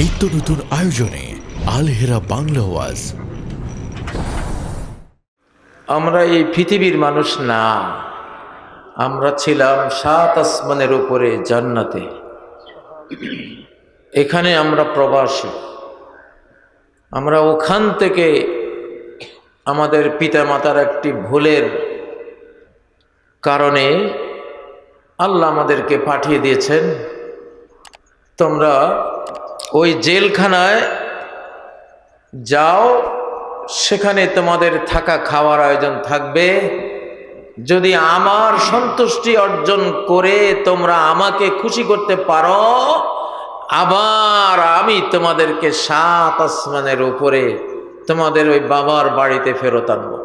নিত্য নতুন আয়োজনে আলহেরা বাংলা ওয়াজ। আমরা এই পৃথিবীর মানুষ না। আমরা ছিলাম সাত আসমানের উপরে জান্নাতে। এখানে আমরা প্রবাসী। আমরা ওখান থেকে আমাদের পিতামাতার একটি ভুলের কারণে আল্লাহ আমাদেরকে পাঠিয়ে দিয়েছেন। তোমরা ওই জেলখানায় যাও সেখানে তোমাদের থাকা খাওয়ার আয়োজন থাকবে যদি আমার সন্তুষ্টি অর্জন করে তোমরা আমাকে খুশি করতে পারো আবার আমি তোমাদেরকে সাত আসমানের উপরে তোমাদের ওই বাবার বাড়িতে ফেরত আনবো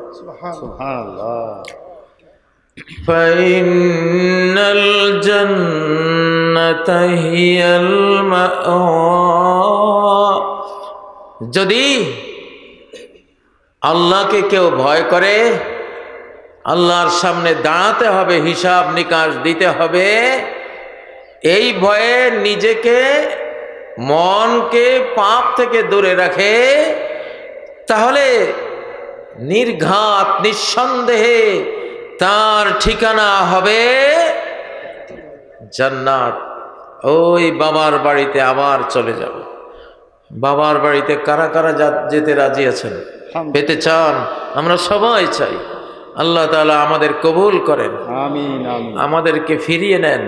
فإن الجنة هي المأوى যদি আল্লাহকে কেউ ভয় করে, আল্লাহর সামনে দাঁড়াতে হবে, হিসাব নিকাশ দিতে হবে, এই ভয়ে নিজেকে, মনকে পাপ থেকে দূরে রাখে, তাহলে নির্ঘাত, নিঃসন্দেহে তার ঠিকানা হবে জান্নাত। ওই বাবার বাড়িতে আবার চলে যাবে। বাবার বাড়িতে কারা কারা যেতে রাজি আছেন? পেতে চান? আমরা সবাই চাই। আল্লাহ তালা আমাদের কবুল করেন। আমাদেরকে ফিরিয়ে নেন।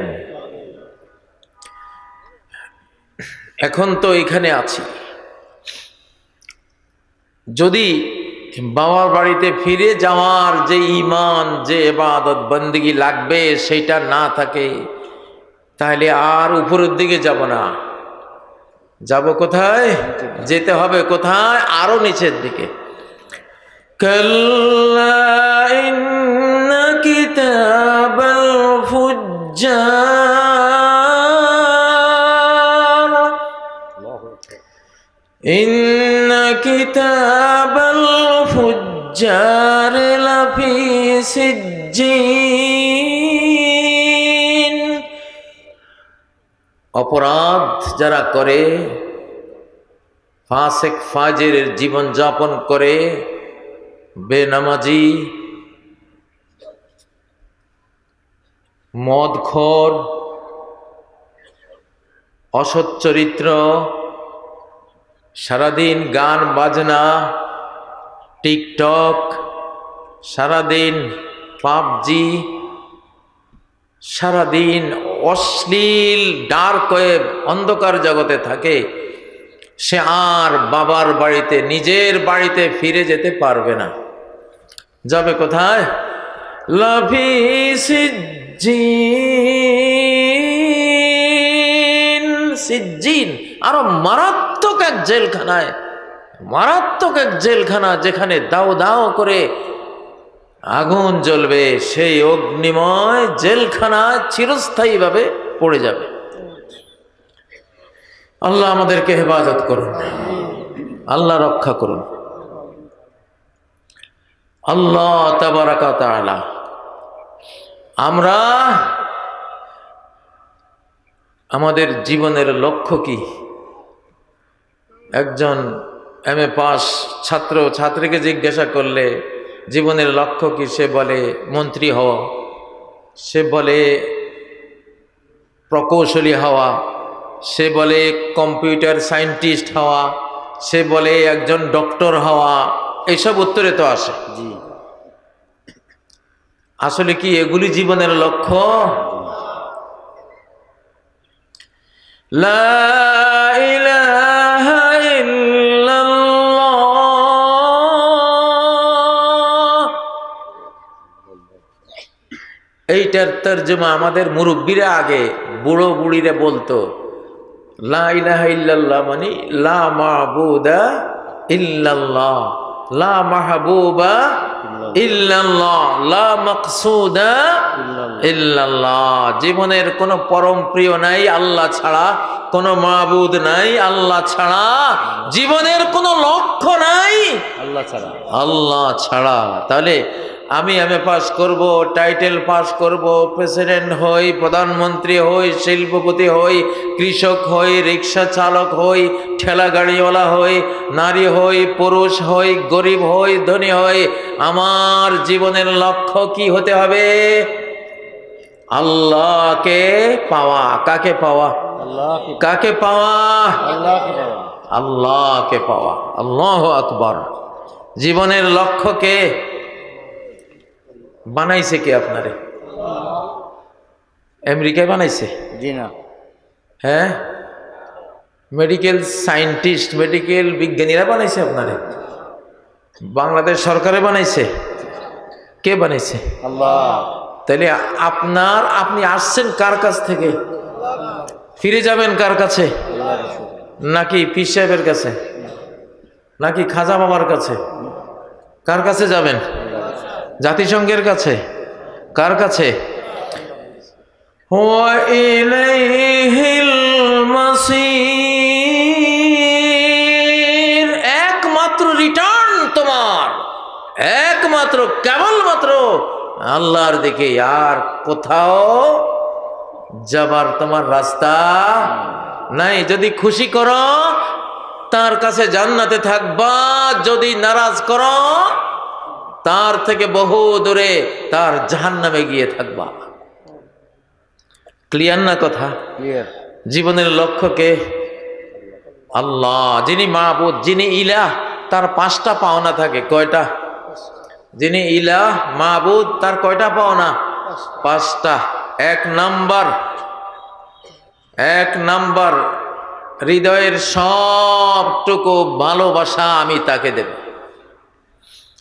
এখন তো এখানে আছি। যদি বাবার বাড়িতে ফিরে যাওয়ার যে ইমান যে এবাদত বন্দিগি লাগবে সেটা না থাকে তাহলে আর উপরের দিকে যাব না যাব কোথায় যেতে হবে কোথায় আরো নিচের দিকে كلا إن كتاب الفجار إن كتاب الفجار لفي سجين অপরাধ যারা করে, ফাসেক ফাজের জীবন যাপন করে, বেনামাজি, মদখোর, অসৎ চরিত্র, সারাদিন গান বাজনা, টিকটক, সারাদিন পাবজি, সারাদিন অশ্লীল ডার্ক ওয়েব অন্ধকার জগতে থাকে, সে আর বাবার বাড়িতে, নিজের বাড়িতে ফিরে যেতে পারবে না। যাবে কোথায়? লাভি সিজ্জিন সিজ্জিন, আরও মারাত্মক এক জেলখানায়, মারাত্মক এক জেলখানা যেখানে দাও দাও করে আগুন জ্বলবে, সেই অগ্নিময় জেলখানা চিরস্থায়ীভাবে পড়ে যাবে। আল্লাহ আমাদেরকে হেফাজত করুন। আল্লাহ রক্ষা করুন। আল্লাহ তাবারাকা তাআলা, আমরা আমাদের জীবনের লক্ষ্য কি? একজন এম এ পাস ছাত্র, ছাত্রীকে জিজ্ঞাসা করলে জীবনের লক্ষ্য কি? সে বলে মন্ত্রী হওয়া। সে বলে প্রকৌশলী হওয়া। সে বলে কম্পিউটার সায়েন্টিস্ট হওয়া। সে বলে একজন ডক্টর হওয়া। এইসব উত্তরে তো আসে। জি। আসলে কি এগুলি জীবনের লক্ষ্য? লা এইটার তর্জমা আমাদের মুরব্বীরা আগে বুড়ো বুড়িরা বলতো লা ইলাহা ইল্লাল্লাহ মানে লা মাহবুদা ইল্লাল্লাহ লা মাহবুবা ইল্লাল্লাহ লা মাকসুদা ইল্লাল্লাহ জীবনের কোনো পরম প্রিয় নাই আল্লাহ ছাড়া কোনো মাহবুদ নাই আল্লাহ ছাড়া জীবনের কোনো লক্ষ্য নাই আল্লাহ ছাড়া। আল্লাহ ছাড়া। তাহলে আমি এমএ পাস করব টাইটেল পাস করব প্রেসিডেন্ট হই প্রধানমন্ত্রী হই শিল্পপতি হই কৃষক হই রিক্সা চালক হই ঠেলা গাড়িওয়ালা হই নারী হই পুরুষ হই গরিব হই ধনী হই আমার জীবনের লক্ষ্য কি হতে হবে? আল্লাহকে পাওয়া। কাকে পাওয়া? কাকে পাওয়া? আল্লাহকে পাওয়া। আল্লাহ আকবর। জীবনের লক্ষ্যকে বানাইছে কে আপনারে? আমেরিকায় বানাইছে? জি না। হ্যাঁ? মেডিকেল সায়েন্টিস্ট মেডিকেল বিজ্ঞানীরা বানাইছে আপনারে? বাংলাদেশ সরকারে বানাইছে? কে বানাইছে? আল্লাহ। তাহলে আপনার আপনি আসছেন কার কাছ থেকে? ফিরে যাবেন কার কাছে? নাকি পীর সাহেবের কাছে? নাকি খাজা বাবার কাছে? কার কাছে যাবেন? জাতিসংঘের কাছে? কার কাছে? একমাত্র রিটার্ন তোমার। একমাত্র, কেবলমাত্র আল্লাহর দিকে। আর কোথাও যাবার তোমার রাস্তা নাই। যদি খুশি করো, তার কাছে জান্নাতে থাকবা। যদি নারাজ করো তার থেকে বহু দূরে তার জাহান্নামে গিয়ে থাকবা। ক্লিয়ার না কথা? জীবনের লক্ষ্যকে আল্লাহ যিনি মাহবুদ যিনি ইলাহ তার পাঁচটা পাওনা থাকে। কয়টা? যিনি ইলাহ মাহবুদ তার কয়টা পাওনা? পাঁচটা। এক নাম্বার এক নাম্বার হৃদয়ের সবটুকু ভালোবাসা আমি তাকে দেব।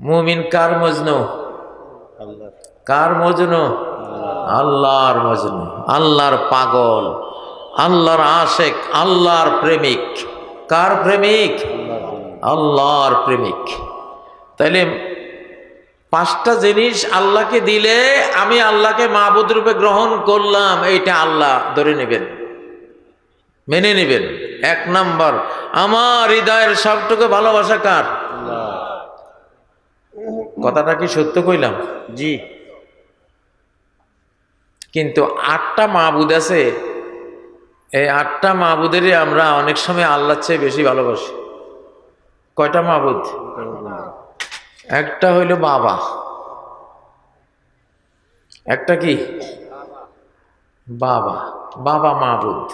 মুমিন কার মজনু? কার মজনু? আল্লাহর মজনু। আল্লাহর পাগল, আল্লাহর আশেক, আল্লাহর প্রেমিক। কার প্রেমিক? আল্লাহর প্রেমিক। তাইলে পাঁচটা জিনিস আল্লাহকে দিলে আমি আল্লাহকে মাহবুদ রূপে গ্রহণ করলাম, এইটা আল্লাহ ধরে নেবেন। মেনে নেবেন। এক নাম্বার, আমার হৃদয়ের সবটুকু ভালোবাসা কার? আল্লাহ কথাটা কি সত্য কইলাম? জি। কিন্তু আটটা মাহবুদ আছে, এই আটটা মাহবুদেরই আমরা অনেক সময় আল্লাহর চেয়ে বেশি ভালোবাসি। কয়টা মাহবুদ একটা হইল বাবা। একটা কি? বাবা। বাবা মাহবুদ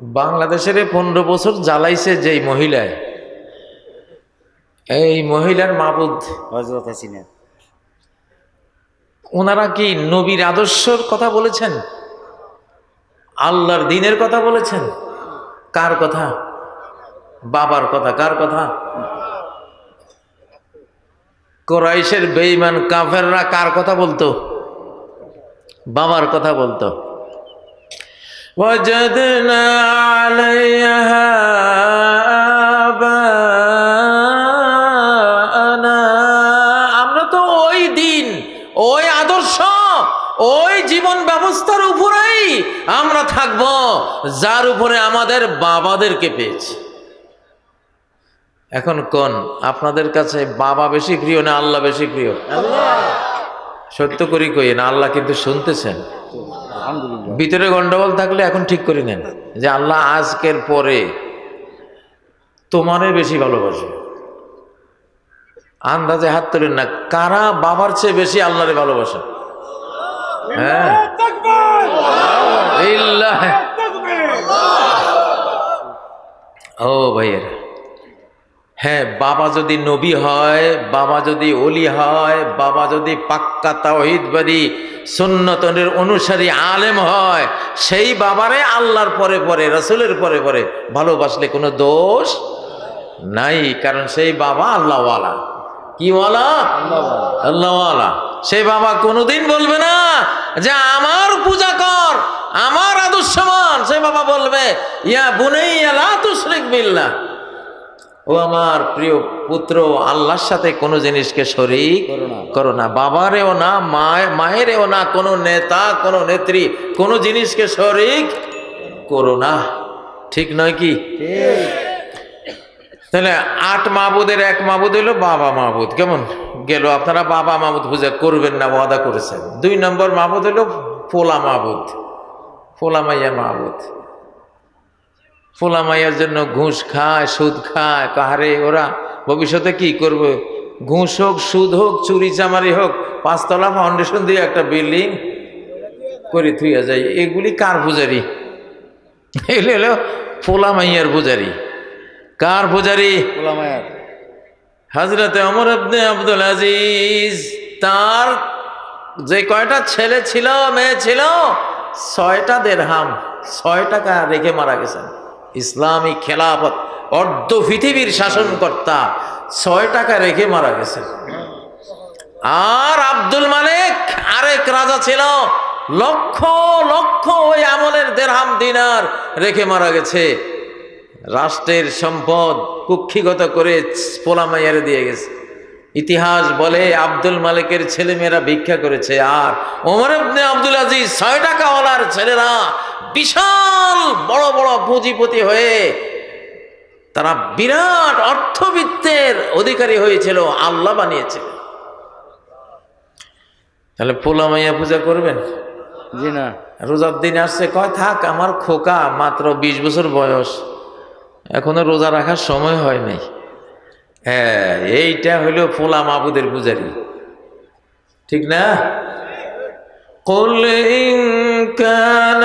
বাংলাদেশের পনেরো বছর জ্বালাইছে যেই মহিলায়। এই মহিলার মাহবুদ হজরত হাসিনা ওনারা কি নবীর আদর্শর কথা বলেছেন আল্লাহর দিনের কথা বলেছেন কার কথা বাবার কথা কার কথা কোরাইশের বেঈমান কাফেররা কার কথা বলতো বাবার কথা বলতো وجدنا عليها آباءنا ব্যবস্থার উপরেই আমরা থাকব, যার উপরে আমাদের বাবাদেরকে পেয়েছি। এখন কোন? আপনাদের কাছে বাবা বেশি প্রিয় না আল্লাহ বেশি প্রিয়? সত্য করি কই, না আল্লাহ কিন্তু শুনতেছেন? ভিতরে গন্ডগোল থাকলে এখন ঠিক করে নেন, যে আল্লাহ আজকের পরে তোমারে বেশি ভালোবাসে আন্দাজে হাত তোলেন না, কারা বাবার চেয়ে বেশি আল্লাহরে ভালোবাসে? হ্যাঁ। ও ভাইয়ের। হ্যাঁ বাবা যদি নবী হয়, বাবা যদি অলি হয়, বাবা যদি পাক্কা তাওহিদবাদী সুন্নতনের অনুসারী আলেম হয়, সেই বাবারে আল্লাহর পরে পরে, রসুলের পরে পরে ভালোবাসলে কোনো দোষ নাই, কারণ সেই বাবা আল্লাহওয়ালা। কি ওয়ালা? আল্লাহওয়ালা। সেই বাবা কোনোদিন বলবে না যে আমার পূজা কর আমার আদর্শমান সেই বাবা বলবে ইয়া বুনেই আলা তুশরিক বিল্লাহ। ও আমার প্রিয় পুত্র আল্লাহর সাথে কোনো জিনিসকে শরিক করো না। বাবারেও না মায় মায়েরও না কোনো নেতা কোনো নেত্রী কোনো জিনিসকে শরিক করো না। ঠিক নয় কি? তাহলে আট মাহবুদের এক মাহবুদ হলো বাবা মাহবুদ কেমন? গেল, আপনারা বাবা মাহবুদ পূজা করবেন না, ওয়াদা করেছেন। দুই নম্বর মাহবুদ হলো ফোলা মাহবুদ ফোলা মাইয়া মাহবুদ ফোলা মাইয়ার জন্য ঘুষ খায়, সুদ খায়, কাহারে ওরা ভবিষ্যতে কি করবে? ঘুষ হোক, সুদ হোক, চুরি চামারি হোক, পাঁচতলা ফাউন্ডেশন দিয়ে একটা বিল্ডিং করে থুইয়া যায়। এগুলি কার পূজারি? এগুলি হলো ফোলা মাইয়ার পূজারি। কার পূজারি? ওলামায়ার হজরতে অমর আব্দে আব্দুল আজিজ, তার যে কয়টা ছেলে ছিল, মেয়ে ছিল, ছয়টা দেড়হাম ছয় টাকা রেখে মারা গেছেন। ইসলামী খেলাফত, অর্ধ পৃথিবীর শাসনকর্তা ছয় টাকা রেখে মারা গেছেন। আর আব্দুল মালিক আরেক রাজা ছিল, লক্ষ লক্ষ ওই আমলের দেড়হাম দিনার রেখে মারা গেছে। রাষ্ট্রের সম্পদ কুক্ষিগত করে পোলামাইয়ারে দিয়ে গেছে। ইতিহাস বলে আব্দুল মালিকের ছেলেমেয়েরা ভিক্ষা করেছে। আর ওমর আব্দুল আজিজ ছয় টাকাওয়ালার ছেলেরা বিশাল বড় বড় পুঁজিপতি হয়ে তারা বিরাট অর্থবিত্তের অধিকারী হয়েছিল আল্লাহ বানিয়েছিল। তাহলে পোলামাইয়া পূজা করবেন? জি না। রোজার দিন আসছে কয় থাক আমার খোকা মাত্র বিশ বছর বয়স। এখনো রোজা রাখার সময় হয় নাই হ্যাঁ এইটা হইল ফোলা মাবুদের পূজারি ঠিক না قل إن كان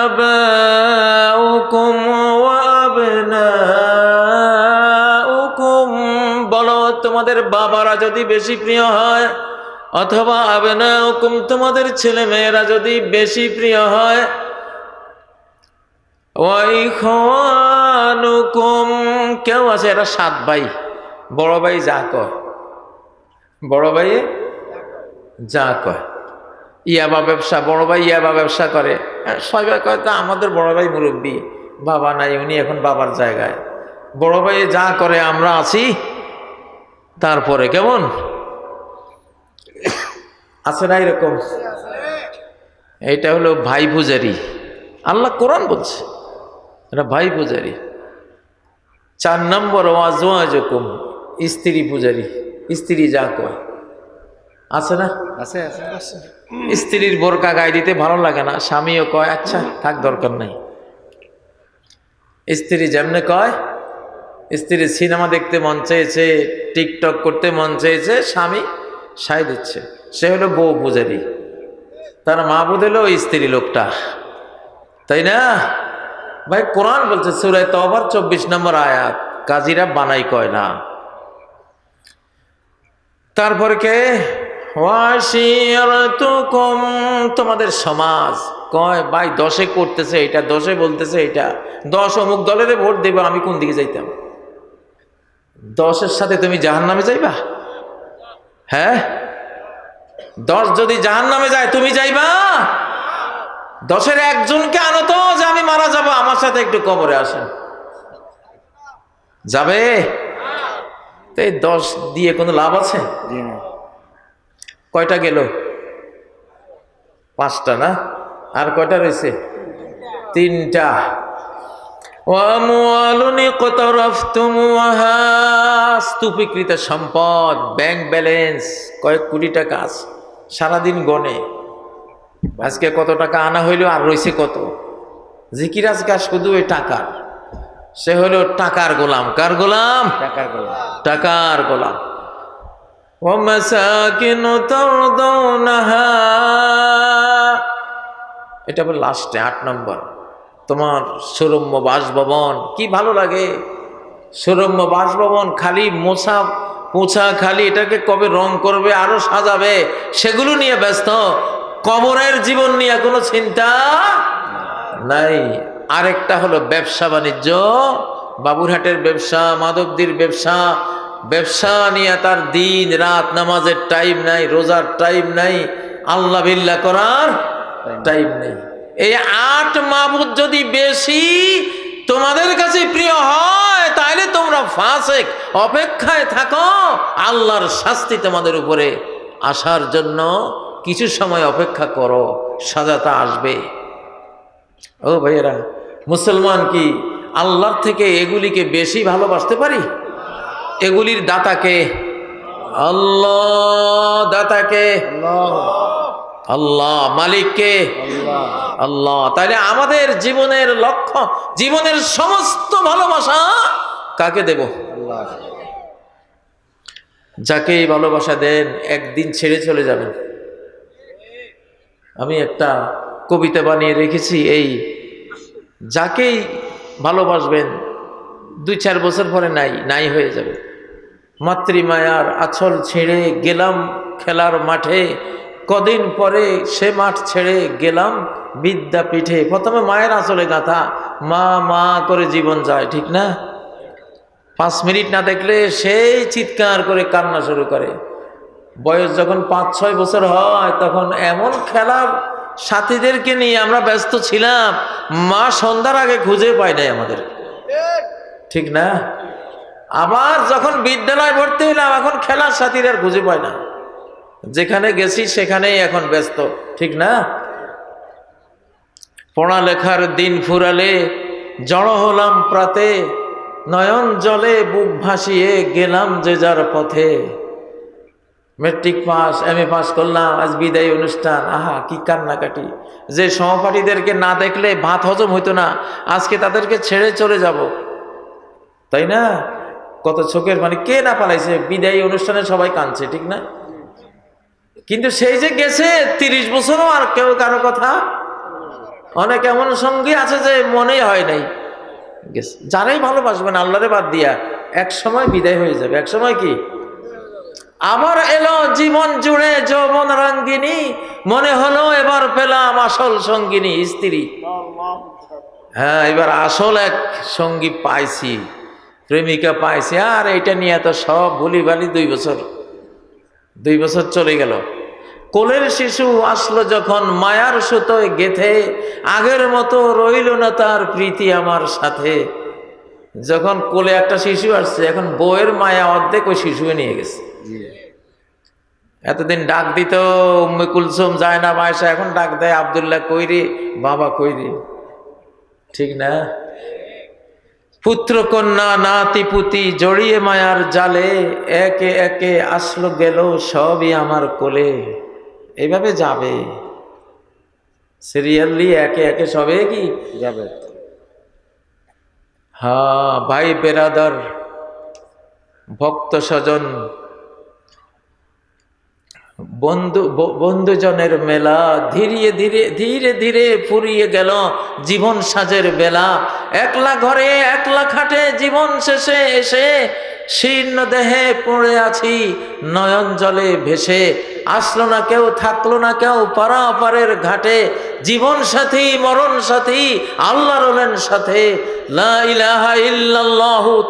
آباؤكم وأبناؤكم বলো তোমাদের বাবারা যদি বেশি প্রিয় হয় অথবা আবনাউকুম তোমাদের ছেলে মেয়েরা যদি বেশি প্রিয় হয় ওয়াইখানুকুম কেউ আছে? এরা সাত ভাই। বড় ভাই যা কয়। বড় ভাই যা কয়। ইয়াবা ব্যবসা, বড় ভাই ইয়াবা ব্যবসা করে। সবাই কয় তা আমাদের বড় ভাই মুরব্বী। বাবা নাই, উনি এখন বাবার জায়গায়। বড় ভাই যা করে, আমরা আছি। তারপরে কেমন? আছে না এরকম? এইটা হলো ভাই পূজারি আল্লাহ কোরআন বলছে। এটা ভাই পূজারি। চার নম্বর ওয়াজওয়াজকুম স্ত্রী পূজারি। স্ত্রী যা কয়। আছে না? আছে আছে স্ত্রীর বোরকা গায়ে দিতে ভালো লাগে না। স্বামীও কয় আচ্ছা থাক দরকার নাই। স্ত্রী যেমনে কয় স্ত্রী সিনেমা দেখতে মন চেয়েছে টিকটক করতে মন চেয়েছে স্বামী সাই দিচ্ছে। সে হলো বউ পূজারি। তার মা বুধ হলো স্ত্রী লোকটা। তাই না? ভাই, কোরআন বলছে সুরায় তবার চব্বিশ নম্বর আয়াত। কাজীরা বানাই কয় না। তারপরে কে? তোমাদের সমাজ কয়, ভাই, দশে করতেছে এটা, দশে বলতেছে এটা। দশ অমুক দলের ভোট দেবে, আমি কোন দিকে যাইতাম? দশের সাথে তুমি জাহান নামে যাইবা? হ্যাঁ? দশ যদি জাহান নামে যায়, তুমি যাইবা? দশের একজনকে আনো তো যে আমি মারা যাব আমার সাথে একটু কবরে আসেন। যাবে? তো এই দশ দিয়ে কোনো লাভ আছে? কয়টা গেল? পাঁচটা না? আর কয়টা রয়েছে? তিনটা। স্তূপীকৃত সম্পদ ব্যাংক ব্যালেন্স কয়েক কোটি টাকা সারাদিন গনে। আজকে কত টাকা আনা হইল আর রয়েছে কত? জিকির আজকে শুধু ওই টাকার। সে হইল টাকার গোলাম। কার গোলাম? টাকার গোলাম। টাকার গোলাম। এটা বল লাস্টে আট নম্বর। তোমার সুরম্য বাসভবন কি ভালো লাগে? সুরম্য বাসভবন খালি মোছা পোছা খালি এটাকে কবে রং করবে আরও সাজাবে সেগুলো নিয়ে ব্যস্ত। কবরের জীবন নিয়ে কোনো চিন্তা নাই। আরেকটা হলো ব্যবসা বাণিজ্য। বাবুরহাটের ব্যবসা, মাধবদীর ব্যবসা ব্যবসা নিয়ে তার দিন রাত নামাজের টাইম নাই, রোজার টাইম নাই, আল্লাহ বিল্লা করার টাইম নেই। এই আট মাবুদ যদি বেশি তোমাদের কাছে প্রিয় হয় তাহলে তোমরা ফাসেক, অপেক্ষায় থাকো, আল্লাহর শাস্তি তোমাদের উপরে আসার জন্য কিছু সময় অপেক্ষা করো, সাজাতা আসবে। ও ভাইয়েরা, মুসলমান কি আল্লাহর থেকে এগুলিকে বেশি ভালোবাসতে পারি? এগুলির দাতাকে আল্লাহ দাতাকে আল্লাহ মালিককে আল্লাহ। তাহলে আমাদের জীবনের লক্ষ্য, জীবনের সমস্ত ভালোবাসা কাকে দেব? যাকে এই ভালোবাসা দেন, একদিন ছেড়ে চলে যাবেন। আমি একটা কবিতা বানিয়ে রেখেছি, এই যাকেই ভালোবাসবেন দুই চার বছর পরে নাই নাই হয়ে যাবে। মাতৃমায়ার আছল ছেড়ে গেলাম খেলার মাঠে, কদিন পরে সে মাঠ ছেড়ে গেলাম বিদ্যাপীঠে। প্রথমে মায়ের আঁচলে গাথা, মা মা, করে জীবন যায় ঠিক না? পাঁচ মিনিট না দেখলে সেই চিৎকার করে কান্না শুরু করে। বয়স যখন পাঁচ ছয় বছর হয়, তখন এমন খেলার সাথীদেরকে নিয়ে আমরা ব্যস্ত ছিলাম, মা সন্ধ্যার আগে খুঁজে পায় নাই আমাদের। ঠিক না? আবার যখন বিদ্যালয় ভর্তি হইলাম, এখন খেলার সাথীরা আর খুঁজে পায় না। যেখানে গেছি, সেখানেই এখন ব্যস্ত। ঠিক না? পড়ালেখার দিন ফুরালে, জড়ো হলাম প্রাতে, নয়ন জলে বুক ভাসিয়ে গেলাম যে যার পথে। Matric pass M A pass করলাম, আজ বিদায়ী অনুষ্ঠান। আহা, কি কান্নাকাটি। যে সহপাঠীদেরকে না দেখলে ভাত হজম হইতো না, আজকে তাদেরকে ছেড়ে চলে যাব। তাই না? কত চোখের মানে কে না পালাইছে? বিদায়ী অনুষ্ঠানে সবাই কাঁদছে, ঠিক না? কিন্তু সেই যে গেছে, তিরিশ বছরও আর কেউ কারও কথা? অনেক এমন সঙ্গী আছে যে মনেই হয় নাই। গেছে। যারাই ভালোবাসবেন, আল্লাহরে বাদ দিয়া, এক সময় বিদায় হয়ে যাবে। এক সময় কি? আবার এলো জীবন জুড়ে যৌবন রঙ্গিনী, মনে হলো এবার পেলাম আসল সঙ্গিনী, স্ত্রী। হ্যাঁ এবার আসল এক সঙ্গী পাইছি, প্রেমিকা পাইছি, আর এটা নিয়ে তো সব ভুলি ভালি দুই বছর দুই বছর চলে গেল। কোলের শিশু আসলো যখন মায়ার সুতোয় গেথে, আগের মতো রইল না তার প্রীতি আমার সাথে। যখন কোলে একটা শিশু আসছে, এখন বউয়ের মায়া অর্ধেক ওই শিশুয়ে নিয়ে গেছে। এতদিন ডাক দিত উম্মে কুলসুম যায় না মায়েশা এখন ডাক দেয় আবদুল্লাহ কইরে বাবা কইরে ঠিক না? পুত্র কন্যা নাতি পুতি জড়িয়ে মায়ার জালে একে একে আসলো গেল সবই আমার কোলে। এইভাবে যাবে? সিরিয়ালি একে একে সবে কি? যাবে। হ্যাঁ ভাই বেরাদার ভক্ত স্বজন বন্ধু বন্ধুজনের মেলা ধীরে ধীরে ধীরে ধীরে ফুরিয়ে গেল জীবন সাজের বেলা। একলা ঘরে, একলা খাটে জীবন শেষে এসে শীর্ণ দেহে পড়ে আছি, নয়ন জলে ভেসে। আসলো না কেউ, থাকল না কেউ পারাপারের ঘাটে। জীবন সাথী, মরণ সাথী, আল্লাহ রলেন সাথে।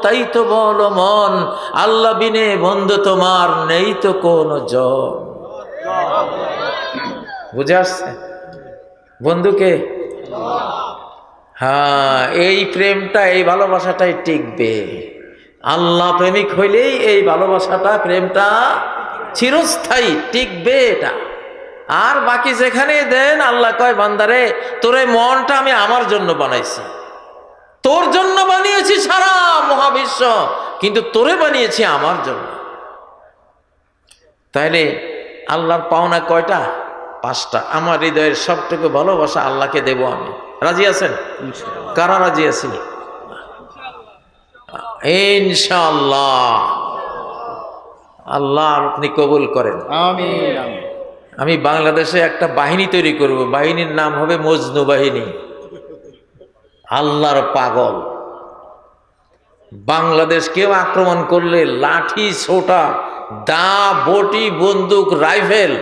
তাই তো বল মন, আল্লাহ বিনে বন্ধু তোমার নেই তো কোনো জন। বুঝে আসছে? বন্ধুকে? হ্যাঁ এই প্রেমটা, এই ভালোবাসাটাই টিকবে। আল্লাহ প্রেমিক হইলেই এই ভালোবাসাটা, প্রেমটা চিরস্থায়ী, টিকবে এটা। আর বাকি যেখানে দেন, আল্লাহ কয়, বান্দারে, তোর এই মনটা আমি আমার জন্য বানাইছি। তোর জন্য বানিয়েছি সারা মহাবিশ্ব, কিন্তু তোরে বানিয়েছি আমার জন্য। তাইলে আল্লাহর পাওনা কয়টা? পাঁচটা। আমার হৃদয়ের সবটুকু ভালোবাসা আল্লাহকে দেব আমি। রাজি আছেন? কারা রাজি আছি ইনশাআল্লাহ। আল্লাহ আপনি কবুল করেন। আমি বাংলাদেশে একটা বাহিনী তৈরি করব। বাহিনীর নাম হবে মজনু বাহিনী। আল্লাহর পাগল। বাংলাদেশ কেউ আক্রমণ করলে লাঠি ছোটা দা বটি বন্দুক রাইফেল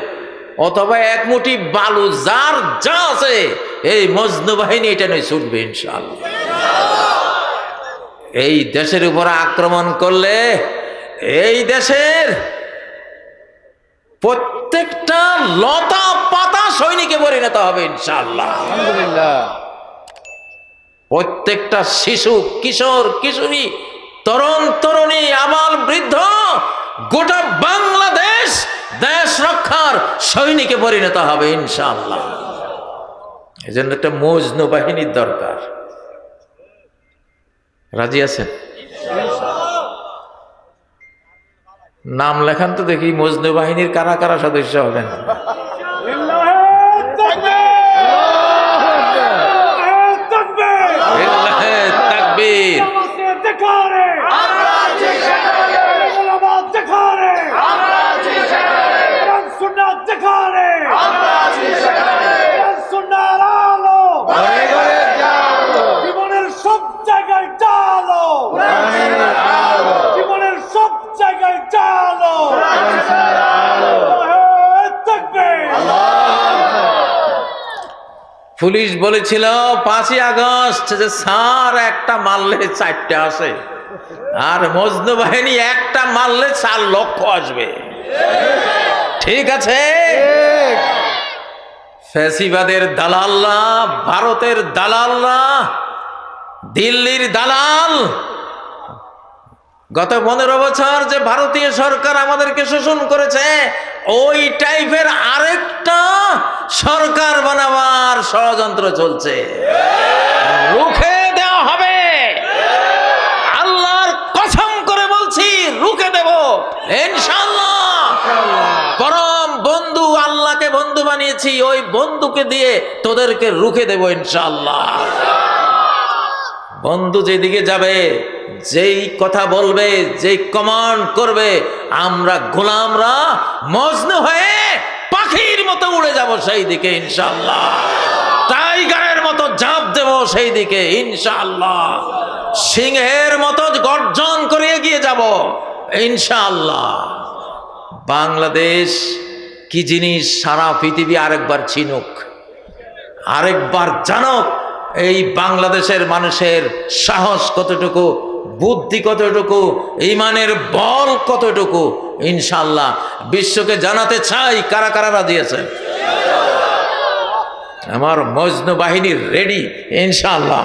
অথবা এক মুঠি বালু যার যা আছে এই মজনু বাহিনী এটা নয় ছুটবে এই দেশের উপর আক্রমণ করলে এই দেশের প্রত্যেকটা লতা পাতা সৈনিকে পরিণত হবে ইনশাল্লাহ প্রত্যেকটা শিশু কিশোর কিশোরী তরুণ তরুণী আবাল বৃদ্ধ গোটা বাংলাদেশ দেশ রক্ষার সৈনিকে পরিণত হবে, ইনশাআল্লাহ। এই জন্য একটা মজনু বাহিনীর দরকার। রাজি আছেন? নাম লেখান তো দেখি মজনু বাহিনীর কারা কারা সদস্য হবেন লিল্লাহে তাকবীর জীবনের সব জায়গায় চালো জীবনের সব জায়গায় চালো পুলিশ বলেছিল, পাঁচই আগস্ট যে স্যার একটা মারলে চারটে আসে। আর মজনু বাহিনী একটা মারলে চার লক্ষ আসবে। ঠিক আছে? ফ্যাসিবাদের দালাল্লা ভারতের দালাল্লা দিল্লির দালাল। গত পনেরো বছর যে ভারতীয় সরকার আমাদেরকে শোষণ করেছে, ওই টাইপের আরেকটা সরকার বানাবার ষড়যন্ত্র চলছে। রুখে দেওয়া হবে। আল্লাহর কসম করে বলছি রুখে দেব। ইনশাল্লাহ পরম বন্ধু আল্লাহকে বন্ধু বানিয়েছি ওই বন্ধুকে দিয়ে তোদেরকে রুখে দেব ইনশাল্লাহ বন্ধু যেদিকে যাবে যেই কথা বলবে যেই কমান্ড করবে আমরা গোলামরা মজনু হয়ে পাখির মতো উড়ে যাব সেই দিকে ইনশাল্লাহ টাইগারের মতো ঝাঁপ দেব সেই দিকে ইনশাল্লাহ সিংহের মতো গর্জন করে এগিয়ে যাব ইনশাল্লাহ বাংলাদেশ কি জিনিস সারা পৃথিবী আরেকবার চিনুক, আরেকবার জানুক, এই বাংলাদেশের মানুষের সাহস কতটুকু বুদ্ধি কতটুকু ইমানের বল কতটুকু ইনশাল্লাহ বিশ্বকে জানাতে চাই কারা কারা রাজি আছেন। আমার মজনু বাহিনীর রেডি ইনশাল্লাহ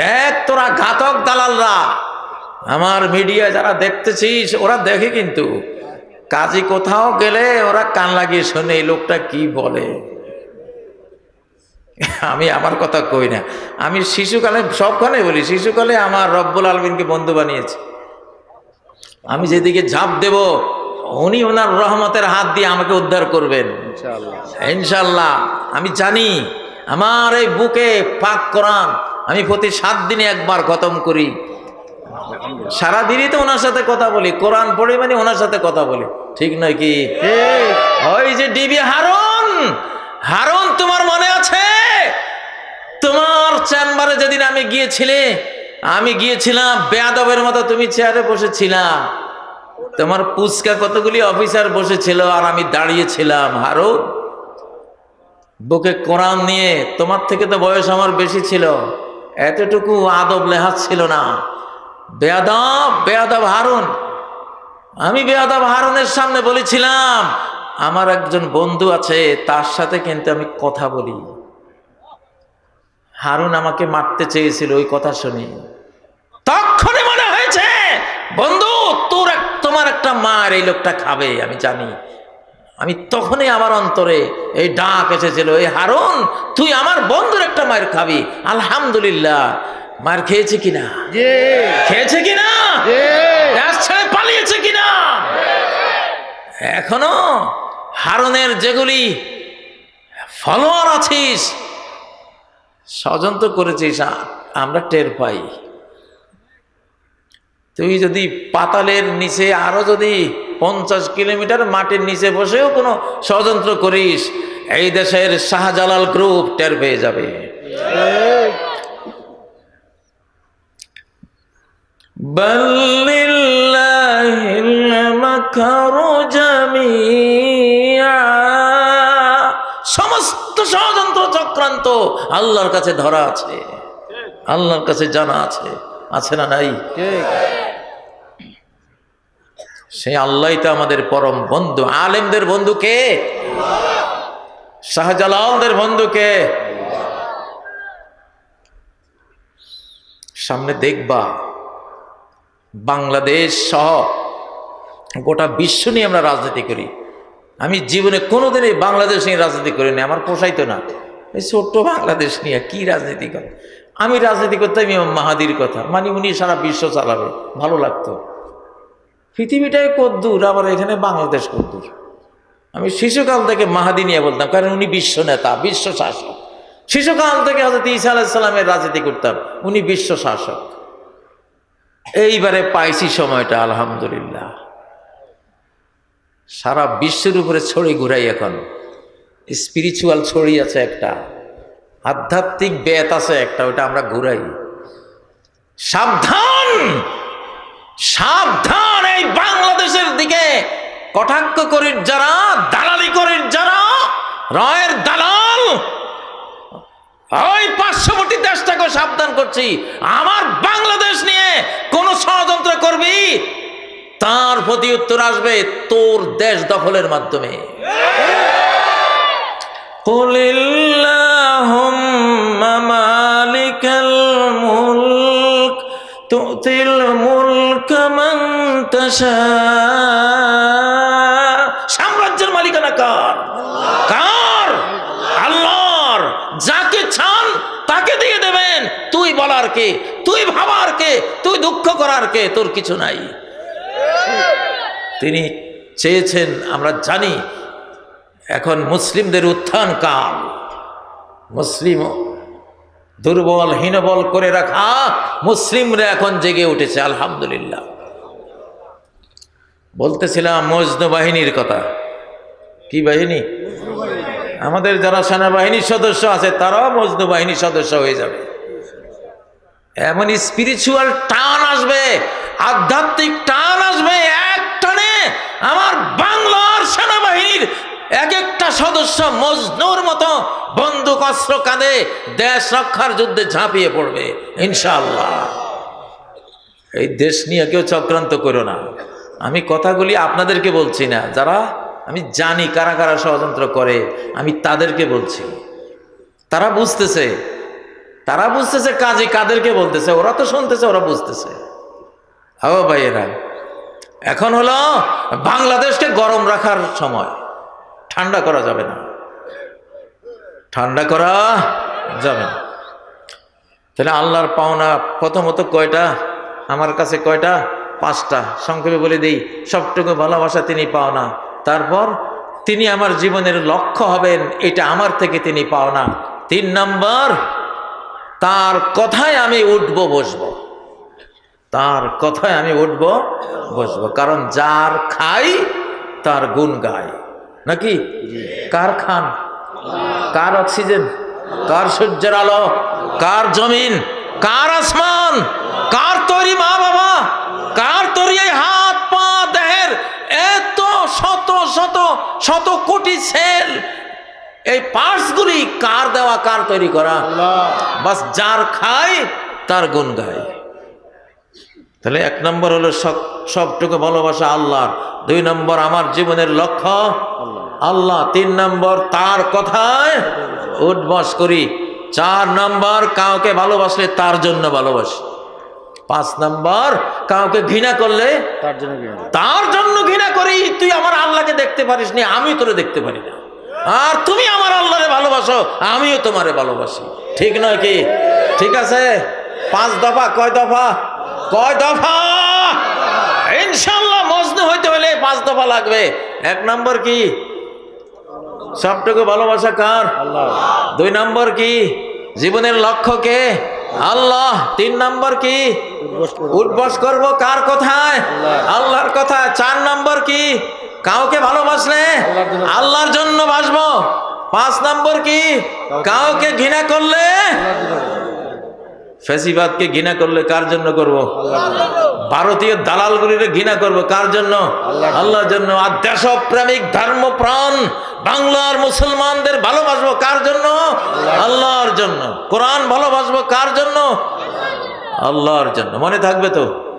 দেখ তোরা ঘাতক দালালরা। আমার মিডিয়া যারা দেখতেছিস, ওরা দেখে কিন্তু। কাজী কোথাও গেলে ওরা কান লাগিয়ে শোনে, এই লোকটা কি বলে? আমি আমার কথা কই না। আমি শিশুকালে সবখানে বলি শিশুকালে আমার রব্বুল আলমিনকে বন্ধু বানিয়েছি। আমি যেদিকে ঝাঁপ দেব উনি ওনার রহমতের হাত দিয়ে আমাকে উদ্ধার করবেন। ইনশাল্লাহ আমি জানি আমার এই বুকে পাক কোরআন আমি প্রতি সাত দিনে একবার খতম করি। সারাদিনই তো ওনার সাথে কথা বলি কোরআন পড়ে মানে ওনার সাথে কথা বলি। ঠিক নয় কি? ওই যে ডিবি হারুন হারুন, তোমার মনে আছে? তোমার চেম্বারে যেদিন আমি গিয়েছিলে, আমি গিয়েছিলাম, বেয়াদবের মতো তুমি চেয়ারে বসেছিলাম তোমার পুচকা কতগুলি অফিসার বসেছিল আর আমি দাঁড়িয়েছিলাম। হারুন, বুকে কোরআন নিয়ে, তোমার থেকে তো বয়স আমার বেশি ছিল, এতটুকু আদব লেহাজ ছিল না। বেয়াদব বেয়াদব হারুন। আমি বেয়াদব হারুনের সামনে বলেছিলাম আমার একজন বন্ধু আছে তার সাথে কিন্তু আমি কথা বলি। হারুন আমাকে মারতে চেয়েছিল ওই কথা শুনি। তখনই মনে হয়েছে বন্ধু তোর তোমার একটা মার এই লোকটা খাবে আমি জানি। আমি তখনই আমার অন্তরে এই ডাক এসেছিল এই হারুন তুই আমার বন্ধুর একটা মায়ের খাবি। আলহামদুলিল্লাহ। মার খেয়েছে কিনা? খেয়েছে কিনা? ছেড়ে পালিয়েছে কিনা? এখনও হারনের যেগুলি ফলোয়ার আছিস ষড়যন্ত্র করেছিস আমরা টের পাই। তুই যদি পাতালের নিচে আরও যদি পঞ্চাশ কিলোমিটার মাটির নিচে বসেও কোনো ষড়যন্ত্র করিস এই দেশের শাহজালাল গ্রুপ টের পেয়ে যাবে। بل কারও জামিয়া। সমস্ত ষড়যন্ত্র চক্রান্ত আল্লাহর কাছে ধরা আছে। আল্লাহর কাছে জানা আছে। আছে না নাই? সেই আল্লাহ তো আমাদের পরম বন্ধু। আলেমদের বন্ধু কে? শাহজালালদের বন্ধু কে? সামনে দেখবা বাংলাদেশ সহ গোটা বিশ্ব নিয়ে আমরা রাজনীতি করি। আমি জীবনে কোনোদিন এই বাংলাদেশ নিয়ে রাজনীতি করিনি, আমার পোষাইতো না। এই ছোট্ট বাংলাদেশ নিয়ে কি রাজনীতি করে? আমি রাজনীতি করতাম ইমাম মাহাদির কথা মানে উনি সারা বিশ্ব চালাবে, ভালো লাগতো। পৃথিবীটাই কদ্দূর আবার এখানে বাংলাদেশ কদ্দূর আমি শিশুকাল থেকে মাহাদি নিয়ে বলতাম, কারণ উনি বিশ্ব নেতা, বিশ্ব শাসক। শিশুকাল থেকে হজরত ঈসা আলাইসাল্লামের রাজনীতি করতাম, উনি বিশ্ব শাসক। এইবারে পাইছি সময়টা, আলহামদুলিল্লাহ। সারা বিশ্বের উপরে ছড়ি ঘুরাই এখন। স্পিরিচুয়াল ছড়ি আছে একটা, আধ্যাত্মিক বেত আছে একটা, ওটা আমরা ঘুরাই। সাবধান! সাবধান এই বাংলাদেশের দিকে। কটাক্ষ করির যারা, দালালি করির যারা, রয়ের দালাল, ওই পার্শ্ববর্তী দেশটাকে সাবধান করছি। আমার বাংলাদেশ নিয়ে কোন ষড়যন্ত্র করবি? তার প্রতি উত্তর আসবে তোর দেশ দখলের মাধ্যমে। সাম্রাজ্যের মালিকানা কার? কার? আল্লাহর। যাকে ছান তাকে দিয়ে দেবেন। তুই বলার কে? তুই ভাবার কে? তুই দুঃখ করার কে? তোর কিছু নাই। তিনি চেয়েছেন, আমরা জানি, এখন মুসলিমদের উত্থান কাল। মুসলিম দুর্বল, হীনবল করে রাখা, মুসলিমরা এখন জেগে উঠেছে, আলহামদুলিল্লাহ। বলতেছিলাম, মজনু বাহিনীর কথা। কি বাহিনী? আমাদের যারা সেনাবাহিনীর সদস্য আছে, তারাও মজনু বাহিনীর সদস্য হয়ে যাবে। এমন স্পিরিচুয়াল টান আসবে, আধ্যাত্মিক টান আসবে আমার বাংলার সেনাবাহিনীর এক একটা সদস্য মজনুর মতো বন্দুক, অস্ত্র কাঁধে দেশ রক্ষার যুদ্ধে ঝাঁপিয়ে পড়বে, ইনশাআল্লাহ। এই দেশ নিয়ে কেউ চক্রান্ত করো না। আমি কথাগুলি আপনাদেরকে বলছি না, যারা আমি জানি কারা কারা ষড়যন্ত্র করে, আমি তাদেরকে বলছি। তারা বুঝতেছে তারা বুঝতেছে কাজে কাদেরকে বলতেছে, ওরা তো শুনতেছে, ওরা বুঝতেছে। হাও ভাইয়েরা এখন হলো বাংলাদেশকে গরম রাখার সময়। ঠান্ডা করা যাবে না। ঠান্ডা করা যাবে না। তাহলে আল্লাহর পাওনা প্রথমত কয়টা? আমার কাছে কয়টা? পাঁচটা। সংক্ষেপে বলে দিই, সবটুকু ভালোবাসা তিনি পাওনা। তারপর, তিনি আমার জীবনের লক্ষ্য হবেন, এটা আমার থেকে তিনি পাওনা। তিন নম্বর, তার কথায় আমি উঠব, বসবো। তার কথায় আমি উঠব বসবো। কারণ যার খাই তার গুণ গায়। নাকি? কার খান? কার অক্সিজেন? কার সূর্যের আলো? কার জমিন? কার আসমান? কার তৈরি মা বাবা কার তৈরি এই হাত পা দেহের এত শত শত শত কোটি সেল? এই পার্টসগুলি কার দেওয়া কার তৈরি করা? বাস যার খায় তার গুণ গায়। তাহলে এক নম্বর হলো সব সবটুকু ভালোবাসা আল্লাহর। দুই নম্বর আমার জীবনের লক্ষ্য আল্লাহ। তিন নম্বর তার কথায় উঠবাস করি। চার নম্বর কাউকে ভালোবাসলে তার জন্য ভালোবাসি। পাঁচ নম্বর কাউকে ঘৃণা করলে তার জন্য তার জন্য ঘৃণা করি। তুই আমার আল্লাহকে দেখতে পারিস নি আমি তোরে দেখতে পারি না। আর তুমি আমার আল্লাহরে ভালোবাসো আমিও তোমারে ভালোবাসি। ঠিক নয় কি? ঠিক আছে? পাঁচ দফা কয় দফা? কয় দফা? ইনশাল্লাহ মজনু হইতে হলে পাঁচ দফা লাগবে। এক নম্বর কি? সবটুকু ভালোবাসা কার? আল্লাহ। দুই নম্বর কি? জীবনের লক্ষ্য কে? আল্লাহ। তিন নম্বর কি? উদ্বাস করব। কার কথায়? আল্লাহর কথায়। চার নম্বর কি? কাউকে ভালোবাসলে আল্লাহর জন্য। বাসবো। পাঁচ নম্বর কি? কাউকে ঘৃণা করলে ফেসিবাদকে ঘৃণা করলে কার জন্য করব? ভারতীয় দালালগুলিরে ঘৃণা করব কার জন্য? আল্লাহর জন্য। আর দেশপ্রেমিক, ধর্মপ্রাণ, বাংলার মুসলমানদের ভালোবাসবো কার জন্য? আল্লাহর জন্য। কোরআন ভালোবাসবো কার জন্য? আল্লাহর জন্য। মনে থাকবে তো?